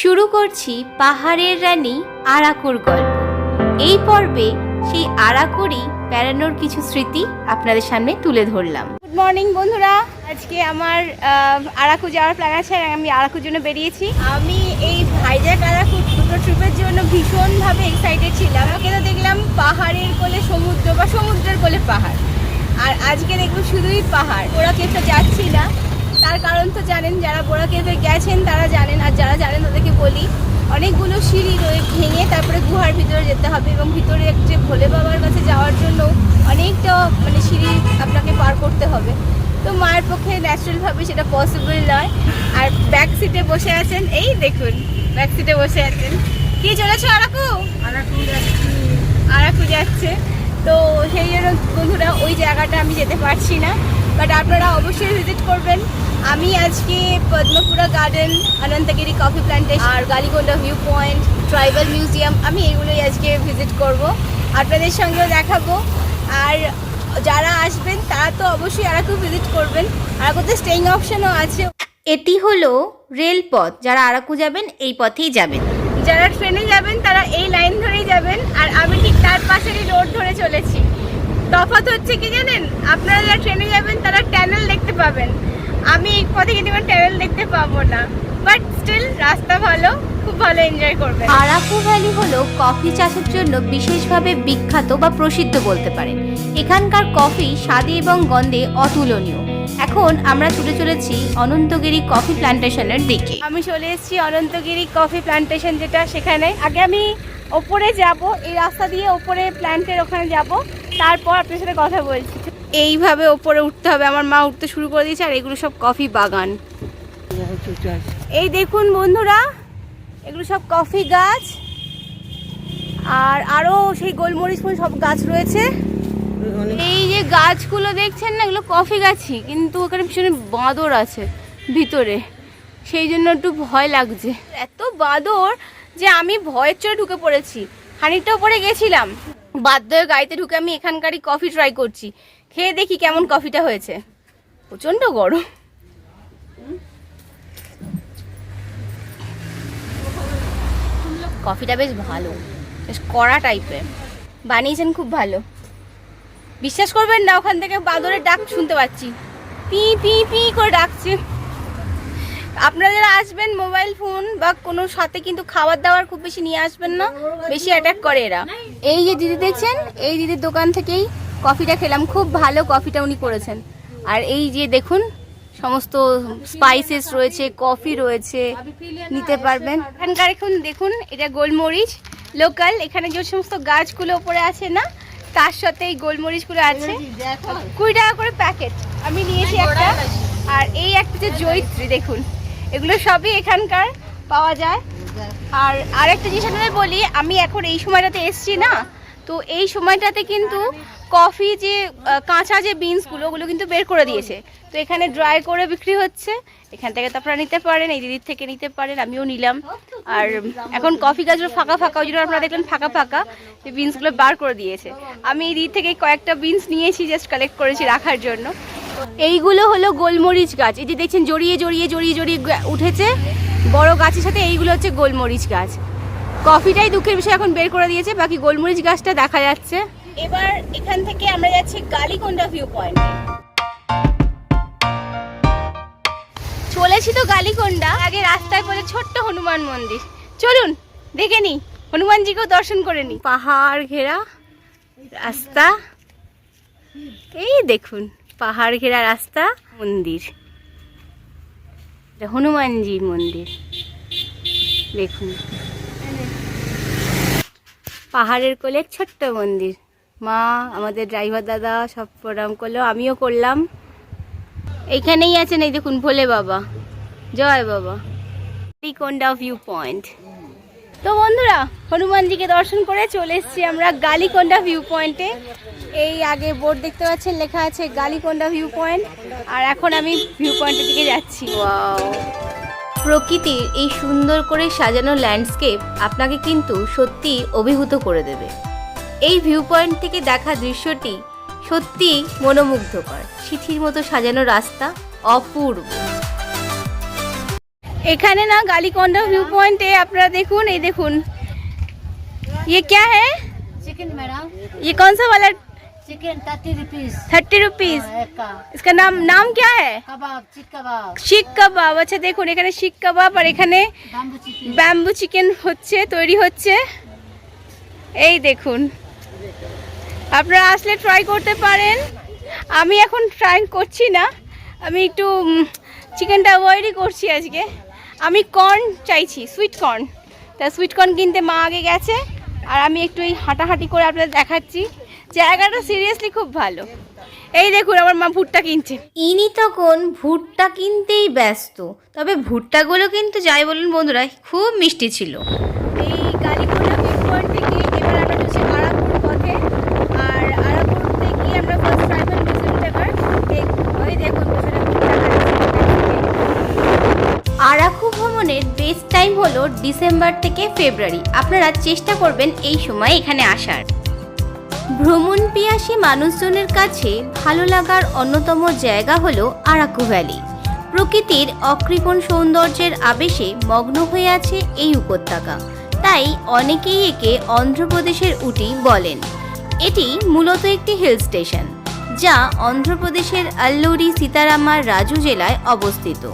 শুরু করছি পাহাড়ের রানী আরাকুর গল্প। এই পর্বে সেই আরাকুরই বেড়ানোর কিছু স্মৃতি আপনাদের সামনে তুলে ধরলাম। গুড মর্নিং বন্ধুরা। আজকে আমার আরাকু যাওয়ার প্ল্যান আছে আমি আরাকুর জন্য বেরিয়েছি। আমি এই ভাইজাক আরাকু দুটো ট্রিপের জন্য ভীষণভাবে এক্সাইটেড ছিলাম। ওকে তো দেখলাম পাহাড়ের কোলে সমুদ্র বা সমুদ্রের কোলে পাহাড়। আর আজকে দেখব শুধুই পাহাড়। ওরা কেপটা যাচ্ছি না? তার কারণ তো জানেন যারা বোরা কেভে গেছেন তারা জানেন আর যারা জানেন তাদেরকে বলি অনেকগুলো সিঁড়ি রয়ে ভেঙে তারপরে গুহার ভিতরে যেতে হবে এবং ভিতরে যে ভোলে বাবার কাছে যাওয়ার জন্য অনেকটা মানে সিঁড়ি আপনাকে পার করতে হবে। তো মায়ের পক্ষে ন্যাচারালভাবে সেটা পসিবল নয়। আর ব্যাক সিটে বসে আছেন এই দেখুন ব্যাক সিটে বসে আছেন। কি চলেছো আরাকু? আরাকু যাচ্ছে। তো সেই জন্য বন্ধুরা ওই জায়গাটা আমি যেতে পারছি না। বাট আপনারা অবশ্যই ভিজিট করবেন। আমি আজকে Padmapura garden Ananthagiri coffee plantation আর Galigonda view point tribal museum আমি এগুলোই আজকে ভিজিট করব। আপনাদের সঙ্গেও দেখাবো। আর যারা আসবেন তারা তো অবশ্যই আরাকু ভিজিট করবেন। আরাকুতে স্টেইং অপশনও আছে। এটি হলো রেলপথ যারা আরাকু যাবেন এই পথেই যাবেন। যারা ট্রেনে যাবেন তারা এই লাইন ধরেই যাবেন। আর আমি ঠিক তার পাশেরই রোড ধরে চলেছি। তফাৎ হচ্ছে কি জানেন? আপনারা যারা ট্রেনে যাবেন দেখতে পাবেন। আমি এই পথে কিন্তু কোনো ট্যানেল দেখতে পাবো না। বাট স্টিল রাস্তা ভালো খুব ভালো এনজয় করবেন। আরাকু ভ্যালি হলো কফি চাষের জন্য বিশেষভাবে বিখ্যাত বা প্রসিদ্ধ বলতে পারেন। এখানকার কফি স্বাদে এবং গন্ধে অতুলনীয়। এখন আমরা ছুটে চলেছি অনন্তগিরি কফি প্ল্যান্টেশনের দিকে। আমি চলে এসেছি অনন্তগিরি কফি প্ল্যান্টেশন যেটা সেখানে। আগে আমি ওপরে যাব এই রাস্তা দিয়ে ওপরে প্ল্যান্টের ওখানে যাব। তারপর আপনার সাথে কথা বলছি। এইভাবে ওপরে উঠতে হবে। আমার মা উঠতে শুরু করে দিয়েছে আর এগুলো সব কফি বাগান। এই দেখুন বন্ধুরা, এগুলো সব কফি গাছ। আর আরও সেই গোলমরিচ ফুল সব গাছ রয়েছে। এই যে গাছগুলো দেখছেন না, এগুলো কফি গাছই, কিন্তু ওখানে ভীষণ বাঁদর আছে, ভিতরে। সেই জন্য একটু ভয় লাগছে। এত বাঁদর যে আমি ভয়ের চড়ে ঢুকে পড়েছি। খানিকটা উপরে গেছিলাম। বাধ্য হয়ে গাড়িতে ঢুকে আমি এখানকারই কফি ট্রাই করছি। খেয়ে দেখি কেমন কফিটা হয়েছে। প্রচণ্ড গরম। কফিটা বেশ ভালো। বেশ কড়া টাইপের বানিয়েছেন খুব ভালো। বিশ্বাস করবেন না, ওখান থেকে বাদরের ডাক শুনতে পাচ্ছি। পি পি পি করে ডাকছে। আপনারা যারা আসবেন মোবাইল ফোন বা কোনো সাথে কিন্তু খাবার দাবার খুব বেশি নিয়ে আসবেন না, বেশি অ্যাটাক করে এরা। এই যে দিদি দেখছেন, এই দিদির দোকান থেকেই কফিটা খেলাম, খুব ভালো কফিটা উনি করেছেন। আর এই যে দেখুন, সমস্ত স্পাইসেস রয়েছে কফি রয়েছে, নিতে পারবেন। এখানকার এখন দেখুন, এটা গোলমরিচ লোকাল এখানে যে সমস্ত গাছগুলো ওপরে আছে না, তার সাথে এই গোলমরিচগুলো আছে। কুড়ি টাকা করে প্যাকেট আমি নিয়েছি একটা। আর এই একটা যে জৈত্রী দেখুন। এগুলো সবই এখানকার পাওয়া যায়। আর আরেকটা জিনিস আপনাদের বলি, আমি এখন এই সময়টাতে এসছি না, তো এই সময়টাতে কিন্তু কফি যে কাঁচা যে বিনসগুলো, ওগুলো কিন্তু বের করে দিয়েছে। তো এখানে ড্রাই করে বিক্রি হচ্ছে। এখান থেকে তো আপনারা নিতে পারেন, এই দিদির থেকে নিতে পারেন, আমিও নিলাম। আর এখন কফি গাছগুলো ফাঁকা ফাঁকা, ওই জন্য আপনারা দেখলেন ফাঁকা ফাঁকা যে বিনসগুলো বার করে দিয়েছে। আমি এই দিদি থেকে কয়েকটা বিনস নিয়েছি জাস্ট কালেক্ট করেছি রাখার জন্য। এইগুলো হলো গোলমরিচ গাছ। এই যে দেখছেন জড়িয়ে জড়িয়ে জড়িয়ে জড়িয়ে উঠেছে। বড় গাছের সাথে এইগুলো হচ্ছে গোলমরিচ গাছ। কফিটাই দুঃখের বিষয় এখন বের করে দিয়েছে বাকি গোলমরিচ গাছটা দেখা যাচ্ছে। এবার এখান থেকে আমরা যাচ্ছি গালিকোন্ডা ভিউ পয়েন্ট চলেছি তো গালিকোন্ডা আগে রাস্তায় পড়ে ছোট্ট হনুমান মন্দির। চলুন দেখে নি হনুমানজিকেও দর্শন করে নি পাহাড় ঘেরা রাস্তা। এই দেখুন। পাহাড় ঘেরা রাস্তা, মন্দির। এটা হনুমানজির মন্দির। দেখুন। পাহাড়ের কোলে ছোট্ট মন্দির। মা, আমাদের ড্রাইভার দাদা সব প্রণাম করল, আমিও করলাম। এইখানেই আছেন, এই দেখুন, ভোলে বাবা। জয় বাবা। কোন্ডা ভিউ পয়েন্ট তো বন্ধুরা, হনুমানজিকে দর্শন করে চলে এসেছি আমরা গালিকোন্ডা ভিউ পয়েন্টে এই আগে বোর্ড দেখতে পাচ্ছেন, লেখা আছে গালিকোন্ডা ভিউ পয়েন্ট আর এখন আমি ভিউ পয়েন্টের দিকে যাচ্ছি। প্রকৃতির এই সুন্দর করে সাজানো ল্যান্ডস্কেপ আপনাকে কিন্তু সত্যি অভিভূত করে দেবে। এই ভিউ পয়েন্ট থেকে দেখা দৃশ্যটি সত্যি মনোমুগ্ধকর। সিথির মতো সাজানো রাস্তা অপূর্ব। এখানে না গালিকন্ডা ভিউ পয়েন্টে আপনারা দেখুন এই দেখুন ये क्या है चिकन मैडम ये कौन सा वाला chicken thirty rupees thirty rupees एक का इसका नाम नाम क्या है कबाब चिक कबाब শিক কাবাব আচ্ছা দেখুন এখানে শিক কাবাব আর এখানে बाम्बू चिकन ব্যাম্বু চিকেন হচ্ছে তৈরি হচ্ছে এই দেখুন আপনারা আসলে ট্রাই করতে পারেন আমি এখন ট্রাই করছি না আমি একটু চিকেনটা অ্যাভয়েডই করছি আজকে আমি কর্ন চাইছি সুইট কর্ন তা সুইট কর্ন কিনতে মা আগে গেছে আর আমি একটু এই হাঁটাহাঁটি করে আপনাদের দেখাচ্ছি। জায়গাটা সিরিয়াসলি খুব ভালো। এই দেখুন আমার মা ভুট্টা কিনছে। ইনি তখন ভুট্টা কিনতেই ব্যস্ত তবে ভুট্টাগুলো কিন্তু যাই বলুন বন্ধুরা খুব মিষ্টি ছিল। এই হলো ডিসেম্বর থেকে ফেব্রুয়ারি। আপনারা চেষ্টা করবেন এই সময় এখানে আসার। ভ্রমণ পিয়াসী মানুষজনের কাছে ভালো লাগার অন্যতম জায়গা হলো আরাকু ভ্যালি। প্রকৃতির অকৃপণ সৌন্দর্যের আবেশে মগ্ন হয়ে আছে এই উপত্যকা। তাই অনেকেই একে অন্ধ্রপ্রদেশের উটি বলেন। এটি মূলত একটি হিল স্টেশন যা অন্ধ্রপ্রদেশের আল্লুরি সীতারামার রাজু জেলায় অবস্থিত।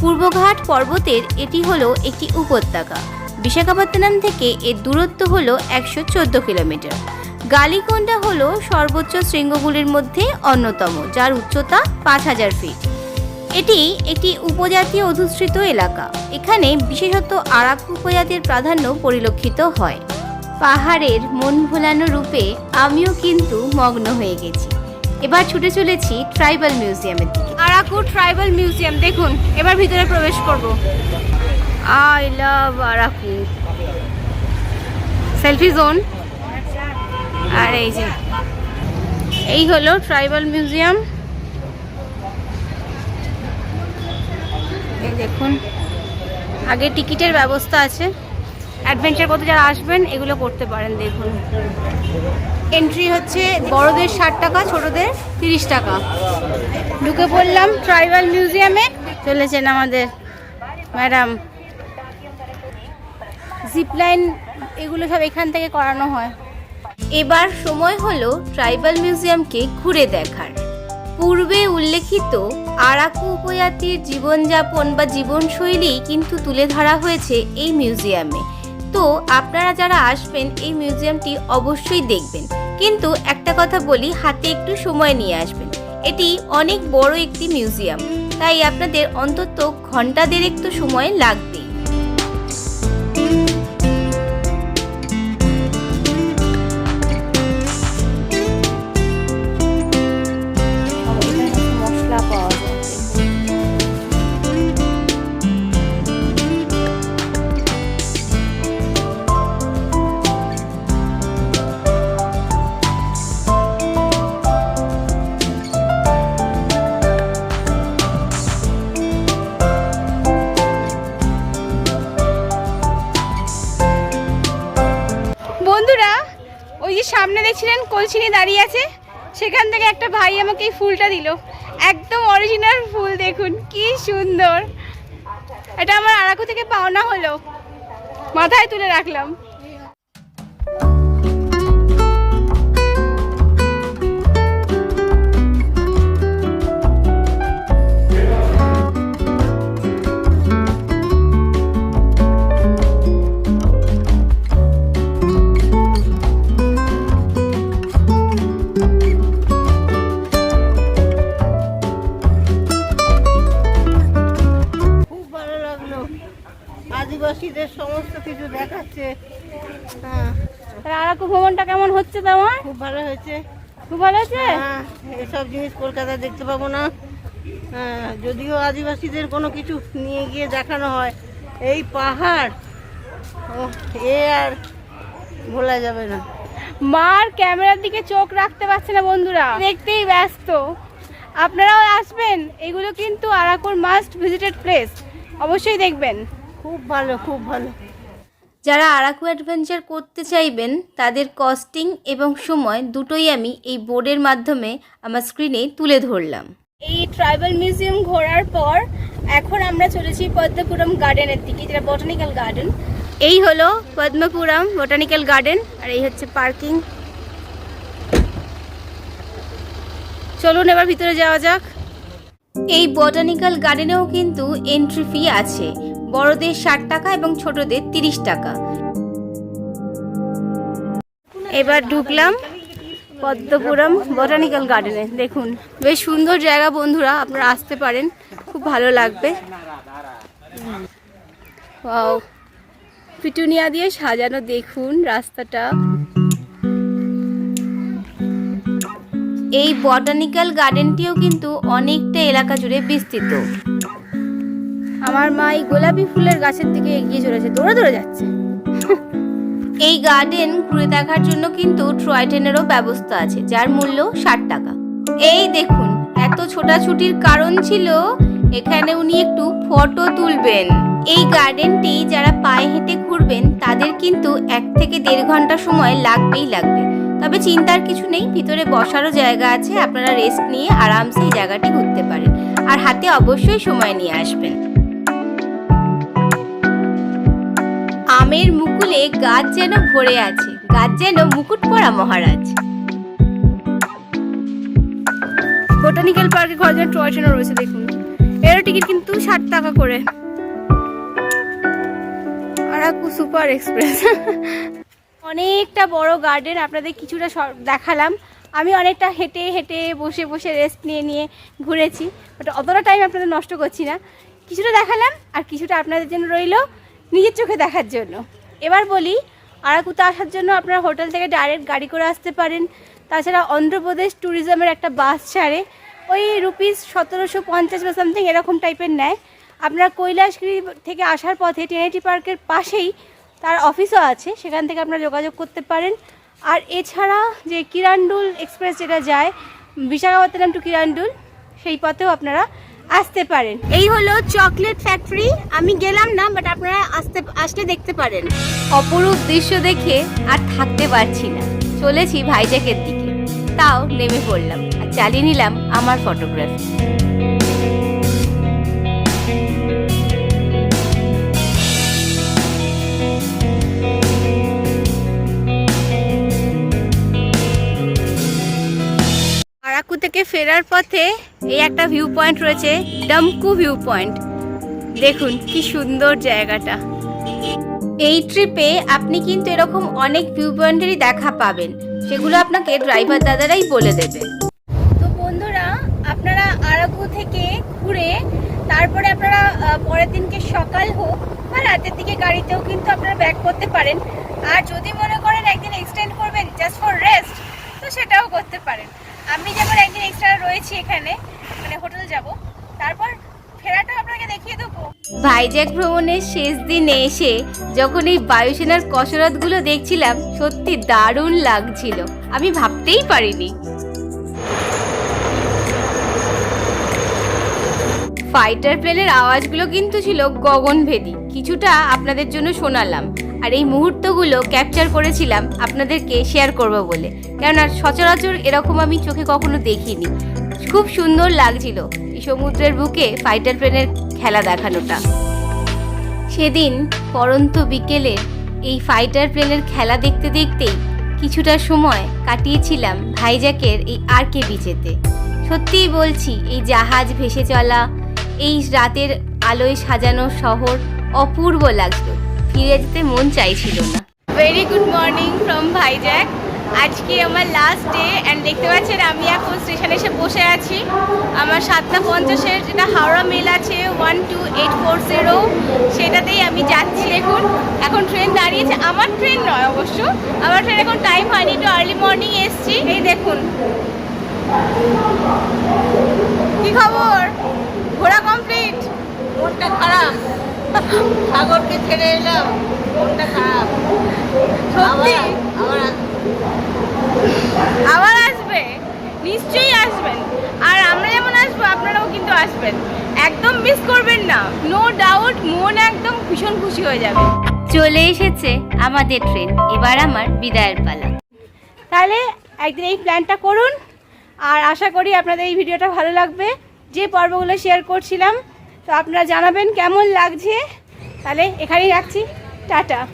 পূর্বঘাট পর্বতের এটি হলো একটি উপত্যকা। বিশাখাপত্তনম থেকে এর দূরত্ব হলো একশো চোদ্দ কিলোমিটার। গালিকোন্ডা হলো সর্বোচ্চ শৃঙ্গগুলির মধ্যে অন্যতম, যার উচ্চতা পাঁচ হাজার ফিট। এটি একটি উপজাতীয় অধুষ্ঠিত এলাকা। এখানে বিশেষত আরাক উপজাতির প্রাধান্য পরিলক্ষিত হয়। পাহাড়ের মন ভোলানো রূপে আমিও কিন্তু মগ্ন হয়ে গেছি। এবার ছুটে চলেছি ট্রাইবাল মিউজিয়ামের দিকে। আরাকুর ট্রাইবাল মিউজিয়াম দেখুন, এবার ভিতরে প্রবেশ করব। I love Araku selfie zone আর এই যে, এই হলো ট্রাইবাল মিউজিয়াম এই দেখুন, আগে টিকিটের ব্যবস্থা আছে। অ্যাডভেঞ্চার করতে যারা আসবেন, এগুলো করতে পারেন, দেখুন। এন্ট্রি হচ্ছে বড়দের ষাট টাকা, ছোটদের তিরিশ টাকা। ঢুকে পড়লাম ট্রাইবাল মিউজিয়ামে চলেছেন আমাদের ম্যাডাম। জিপলাইন এগুলো সব এখান থেকে করানো হয়। এবার সময় হলো ট্রাইবাল মিউজিয়ামকে ঘুরে দেখার। পূর্বে উল্লেখিত আরাকু উপজাতির জীবনযাপন বা জীবনশৈলী কিন্তু তুলে ধরা হয়েছে এই মিউজিয়ামে তো আপনারা যারা আসবেন, এই মিউজিয়ামটি অবশ্যই দেখবেন। কিন্তু একটা কথা বলি, হাতে একটু সময় নিয়ে আসবেন। এটি অনেক বড় একটি মিউজিয়াম, তাই আপনাদের অন্তত ঘণ্টা দেড়েক তো সময় লাগবেই সামনে দেখছিলেন কলসিনি দাঁড়িয়ে আছে। সেখান থেকে একটা ভাই আমাকে এই ফুলটা দিল। একদম অরিজিনাল ফুল দেখুন, কি সুন্দর। এটা আমার আড়াকু থেকে পাওনা হলো। মাথায় তুলে রাখলাম। কলকাতায় দেখতে পাবো না। হ্যাঁ যদিও আদিবাসীদের কোনো কিছু নিয়ে গিয়ে দেখানো হয়। এই পাহাড় ও এ আর ভোলা যাবে না। মার ক্যামেরার দিকে চোখ রাখতে পারছে না বন্ধুরা। দেখতেই ব্যস্ত। আপনারাও আসবেন? এগুলো কিন্তু আরাকুর মাস্ট ভিজিটেড প্লেস অবশ্যই দেখবেন। খুব ভালো খুব ভালো। যারা আরাকু অ্যাডভেঞ্চার করতে চাইবেন তাদের কস্টিং এবং সময় দুটোই আমি এই বোর্ডের মাধ্যমে আমার স্ক্রিনে তুলে ধরলাম। এই ট্রাইবাল মিউজিয়াম ঘোরার পর এখন আমরা চলেছি পদ্মপুরম গার্ডেনের দিকে যেটা বটানিক্যাল গার্ডেন। এই হলো পদ্মপুরম বটানিক্যাল গার্ডেন আর এই হচ্ছে পার্কিং। চলুন এবার ভিতরে যাওয়া যাক। এই বটানিক্যাল গার্ডেনেও কিন্তু এন্ট্রি ফি আছে। বড়দের ষাট টাকা এবং ছোটদের তিরিশ টাকা। এবার ঢুকলাম পদ্মপুরম বটানিক্যাল গার্ডেনে দেখুন, বেশ সুন্দর জায়গা বন্ধুরা, আপনারা আসতে পারেন, খুব ভালো লাগবে। পিটুনিয়া দিয়ে সাজানো দেখুন রাস্তাটা। এই বটানিক্যাল গার্ডেনটিও কিন্তু অনেকটা এলাকা জুড়ে বিস্তৃত। আমার মা এই গোলাপি ফুলের গাছের দিকে এগিয়ে চলেছে, দৌড়ে দৌড়ে যাচ্ছে। এই গার্ডেন ঘুরে দেখার জন্য কিন্তু টয় ট্রেনেরও ব্যবস্থা আছে, যার মূল্য ষাট টাকা। এই দেখুন, এত ছোটাছুটির কারণ ছিল, এখানে উনি একটু ফটো তুলবেন। এই গার্ডেনটি যারা পায়ে হেঁটে ঘুরবেন, তাদের কিন্তু এক থেকে দেড় ঘণ্টা সময় লাগবেই লাগবে। তবে চিন্তার কিছু নেই, ভিতরে বসারও জায়গা আছে, আপনারা রেস্ট নিয়ে আরামসে এই জায়গাটি ঘুরতে পারেন। আর হাতে অবশ্যই সময় নিয়ে আসবেন। আমের মুকুলে গাছ যেন ভরে আছে, গাছ যেন মুকুট পরা মহারাজ। বোটানিক্যাল পার্কে ঘোরার জন্য টয় ট্রেনও রয়েছে, দেখুন। এর টিকিট কিন্তু ষাট টাকা করে। Araku super express. অনেকটা বড় গার্ডেন, আপনাদের কিছুটা দেখালাম। আমি অনেকটা হেঁটে হেঁটে বসে বসে রেস্ট নিয়ে নিয়ে ঘুরেছি বাট অতটা টাইম আপনাদের নষ্ট করছি না। কিছুটা দেখালাম, আর কিছুটা আপনাদের জন্য রইল। নিজের চোখে দেখার জন্য। এবার বলি, আরাকুতে আসার জন্য আপনারা হোটেল থেকে ডাইরেক্ট গাড়ি করে আসতে পারেন। তাছাড়া অন্ধ্রপ্রদেশ ট্যুরিজমের একটা বাস ছাড়ে। ওই রুপিস সতেরোশো পঞ্চাশ বা সামথিং এরকম টাইপের নেয়। আপনারা কৈলাসগিরি থেকে আসার পথে টেনেটি পার্কের পাশেই তার অফিসও আছে। সেখান থেকে আপনারা যোগাযোগ করতে পারেন। আর এছাড়া যে কিরান্ডুল এক্সপ্রেস যেটা যায় বিশাখাপত্তনম টু কিরান্ডুল, সেই পথেও আপনারা আসতে পারেন। এই হলো চকলেট ফ্যাক্টরি আমি গেলাম না বাট আপনারা আসতে, আসলে দেখতে পারেন। অপরূপ দৃশ্য দেখে আর থাকতে পারছি না। চলেছি ভাইজ্যাকের দিকে। তাও নেমে পড়লাম আর চালিয়ে নিলাম আমার ফটোগ্রাফি থেকে ফেরার পথে এই একটা ভিউ পয়েন্ট রয়েছে ডামকু ভিউ পয়েন্ট দেখুন কি সুন্দর জায়গাটা। এই ট্রিপে আপনি কিন্তু এরকম অনেক ভিউ পয়েন্টেরই দেখা পাবেন, সেগুলো আপনাকে ড্রাইভার দাদারাই বলে দেবে। তো বন্ধুরা, আপনারা আরাকু থেকে ঘুরে, তারপরে আপনারা পরের দিনকে সকাল হোক বা রাতের দিকে গাড়িতেও কিন্তু আপনারা ব্যাক করতে পারেন। আর যদি মনে করেন একদিন এক্সটেন্ড করবেন জাস্ট ফর রেস্ট তো সেটাও করতে পারেন। আমি যেমন একদিন এক্সট্রা রয়েছি এখানে মানে হোটেল যাব, তারপর ফেরাটা আপনাকে দেখিয়ে দেবো। ভাইজ্যাক ভ্রমণের শেষ দিনে এসে যখন এই বায়ুসেনার কসরতগুলো দেখছিলাম, সত্যি দারুণ লাগছিল। আমি ভাবতেই পারিনি। ফাইটার প্লেনের আওয়াজগুলো কিন্তু ছিল গগনভেদী। কিছুটা আপনাদের জন্য শোনালাম। আর এই মুহূর্তগুলো ক্যাপচার করেছিলাম আপনাদেরকে শেয়ার করব বলে। কেননা সচরাচর এরকম আমি চোখে কখনো দেখিনি। খুব সুন্দর লাগছিল এই সমুদ্রের বুকে ফাইটার প্লেনের খেলা দেখানোটা। সেদিন পরন্ত বিকেলে এই ফাইটার প্লেনের খেলা দেখতে দেখতেই কিছুটা সময় কাটিয়েছিলাম ভাইজাকের এই আরকে বিচেতে সত্যিই বলছি, এই জাহাজ ভেসে চলা, এই রাতের আলোয় সাজানো শহর অপূর্ব লাগতো ফিরে যেতে মন চাইছিল না। Very good morning from Vizag আজকে আমার লাস্ট ডে অ্যান্ড দেখতে পাচ্ছেন আমি এখন স্টেশনে এসে বসে আছি। আমার সাতটা পঞ্চাশের যেটা হাওড়া মেল আছে one two eight four zero সেটাতেই আমি যাচ্ছি দেখুন এখন ট্রেন দাঁড়িয়েছে। আমার ট্রেন নয় অবশ্য। আমার ট্রেন এখন টাইম হয়নি, একটু আর্লি মর্নিং এসছি। এই দেখুন। কি খবর? ঘোরা কমপ্লিট মনটা খারাপ। সাগরকে ছেড়ে এলাম। মনটা খারাপ। সত্যি? আবার আবার আবার আসবে? নিশ্চয়ই আসবেন। আর আমরা যেমন আসব আপনারাও কিন্তু আসবেন। একদম মিস করবেন না। নো ডাউট মন একদম ভীষণ খুশি হয়ে যাবে। চলে এসেছে আমাদের ট্রেন এবার আমার বিদায়ের পালা। তাহলে একদিন এই প্ল্যানটা করুন। আর আশা করি আপনাদের এই ভিডিওটা ভালো লাগবে। যে পর্বগুলো শেয়ার করছিলাম তো আপনারা জানাবেন কেমন লাগছে? তাহলে এখানেই রাখছি। টাটা।